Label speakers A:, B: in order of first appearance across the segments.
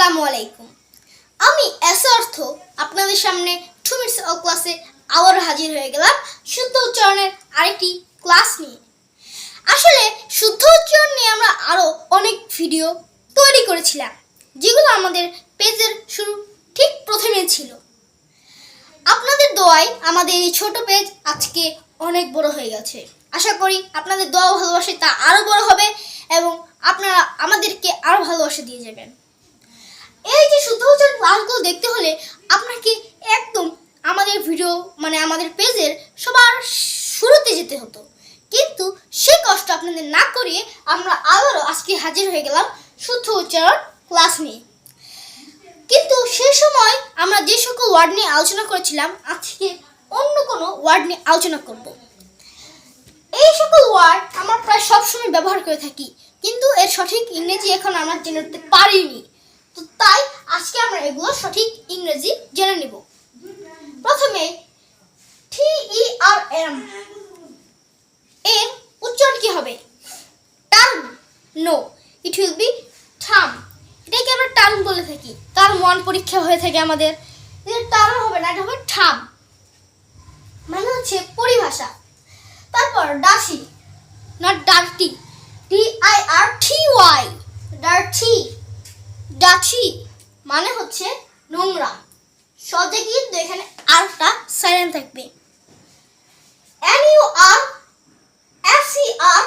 A: আসসালামু আলাইকুম। আমি এস অর্থ আপনাদের সামনে টু মিনিটস ও ক্লাসে আবার হাজির হয়ে গেলাম শুদ্ধ উচ্চারণের আরেকটি ক্লাস নিয়ে। আসলে শুদ্ধ উচ্চারণ নিয়ে আমরা আরও অনেক ভিডিও তৈরি করেছিলাম, যেগুলো আমাদের পেজের শুরু ঠিক প্রথমে ছিল। আপনাদের দোয়ায় আমাদের এই ছোট পেজ আজকে অনেক বড় হয়ে গেছে। আশা করি আপনাদের দোয়া ভালোবাসে তা আরও বড় হবে এবং আপনারা আমাদেরকে আরও ভালোবাসা দিয়ে যাবেন। এই যে শুদ্ধ উচ্চারণ ক্লাসগুলো দেখতে হলে আপনাকে একদম আমাদের ভিডিও মানে আমাদের পেজের সবার শুরুতে যেতে হতো। কিন্তু সে কষ্ট আপনাদের না করিয়ে আমরা আবারও আজকে হাজির হয়ে গেলাম শুদ্ধ উচ্চারণ ক্লাস নিয়ে। কিন্তু সে সময় আমরা যে সকল ওয়ার্ড নিয়ে আলোচনা করেছিলাম, আজকে অন্য কোনো ওয়ার্ড নিয়ে আলোচনা করব। এই সকল ওয়ার্ড আমরা প্রায় সবসময় ব্যবহার করে থাকি, কিন্তু এর সঠিক ইংরেজি এখন আমরা জেনে উঠতে পারিনি। তো তাই আজকে আমরা এগুলো সঠিক ইংরেজি জেনে নেব। প্রথমে টি ই আর এম এর উচ্চারণ কি হবে? Term. No it will be থাম এটাকে আমরা টার্ম বলে থাকি। তার মন পরীক্ষা হয়ে থাকে আমাদের। টার্ম হবে না, এটা হবে ঠাম মানে হচ্ছে পরিভাষা। তারপর ডাসি not dirty D I R T Y dirty ডাঠি মানে হচ্ছে নোংরা। সহজে কিন্তু এখানে আরটা সাইলেন্ট থাকবে। N U R F C R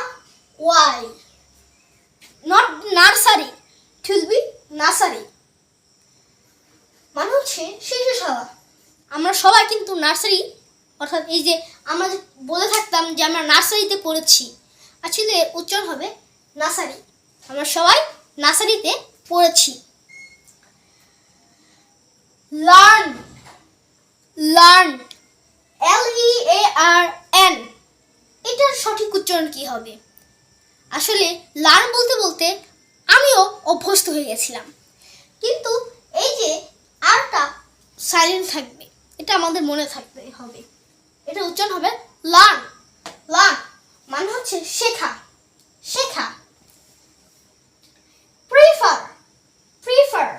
A: Y not nursery it be nursery মানে হচ্ছে শিশুশালা আমরা সবাই কিন্তু নার্সারি অর্থাৎ এই যে আমরা বলে থাকতাম যে আমরা নার্সারিতে পড়েছি আসলে উচ্চারণ হবে নার্সারি আমরা সবাই নার্সারিতে পড়েছি। Learn learn L E A R N এটার সঠিক উচ্চারণ কি হবে? আসলে লার্ন বলতে বলতে আমিও অভ্যস্ত হয়ে গেছিলাম। কিন্তু এই যে আরটা সাইলেন্ট থাকবে, এটা আমাদের মনে থাকবে হবে। এটা উচ্চারণ হবে লার্ন লার্ন মানে হচ্ছে শেখা শেখা প্রিফার প্রিফার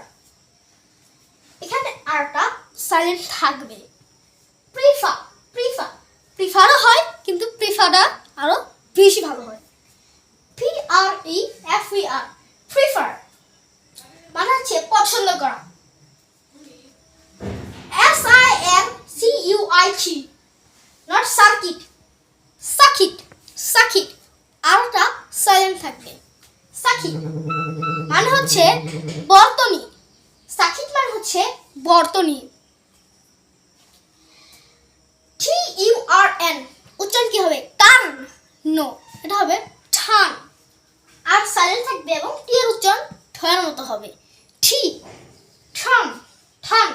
A: এখানে আরটা সাইলেন্ট থাকবে। প্রিফার প্রিফার প্রিফারও হয়, কিন্তু প্রিফারটা আরও বেশি ভালো হয়। P R E F E R prefer মানে হচ্ছে পছন্দ করা। S I M C U I T not circuit সাকিট সাকিট আরটা সাইলেন্ট থাকবে। সাকিট মানে হচ্ছে বর্তনী। সাকিট মানে হচ্ছে বর্তনী। টি ইউ আর এন উচ্চারণ কি হবে? Turn no. এটা হবে ঠান। আর সাইলেন্ট থাকবে এবং টি এর উচ্চারণ ঠয়ের মতো হবে। টি ঠান। ঠান।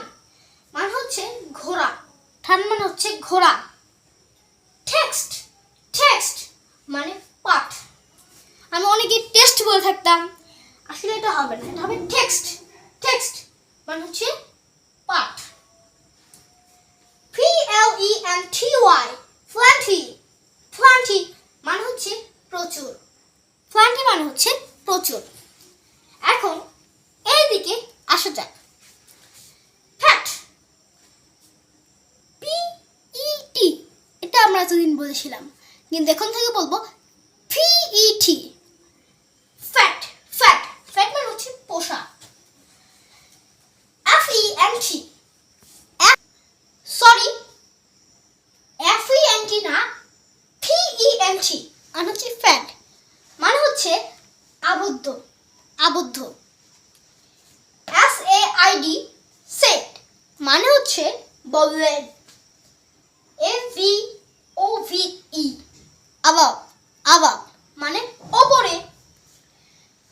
A: মানে হচ্ছে ঘোড়া। ঠান মানে হচ্ছে ঘোড়া। টেক্সট। টেক্সট মানে পাঠ। আমি অনেকে টেস্ট বলে থাকতাম। আসলে এটা হবে না, এটা হবে টেক্সট। টেক্সট মানে হচ্ছে পাঠ। টি ওয়াই ফ্ল্যান্টি ফ্ল্যান্টি মানে হচ্ছে প্রচুর। ফ্ল্যান্টি মানে হচ্ছে প্রচুর। এখন এইদিকে আসা যাক। ফ্যাট পি ই এটা আমরা এতদিন বলেছিলাম। কিন্তু এখন থেকে বলব P E T fat fat fat মানে হচ্ছে পোষা F E N T sorry F E N T না পি টি মানে হচ্ছে ফ্যাট মানে হচ্ছে আবদ্ধ আবদ্ধ। S A I D set মানে হচ্ছে বললেন। F V O V E আবাব আবাব মানে ওপরে।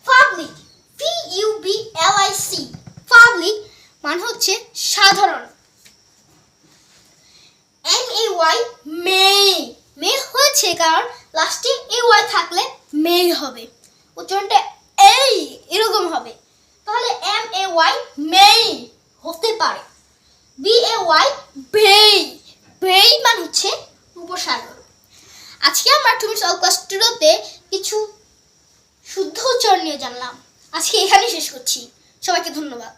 A: Public P U B L I C public মানে হচ্ছে সাধারণ। এম এ ওয়াই কারণ লাস্টে এ ওয়াই থাকলে মে হবে। উচ্চারণটা এই, এরকম হবে। তাহলে এম এ ওয়াই মে হতে পারে। বি এ ওয়াই বেই বেই মানে হচ্ছে উপসাগর। আজকে আমরা তুমি ক্লাস টুতে কিছু শুদ্ধ উচ্চারণ নিয়ে জানলাম। আজকে এখানেই শেষ করছি। সবাইকে ধন্যবাদ।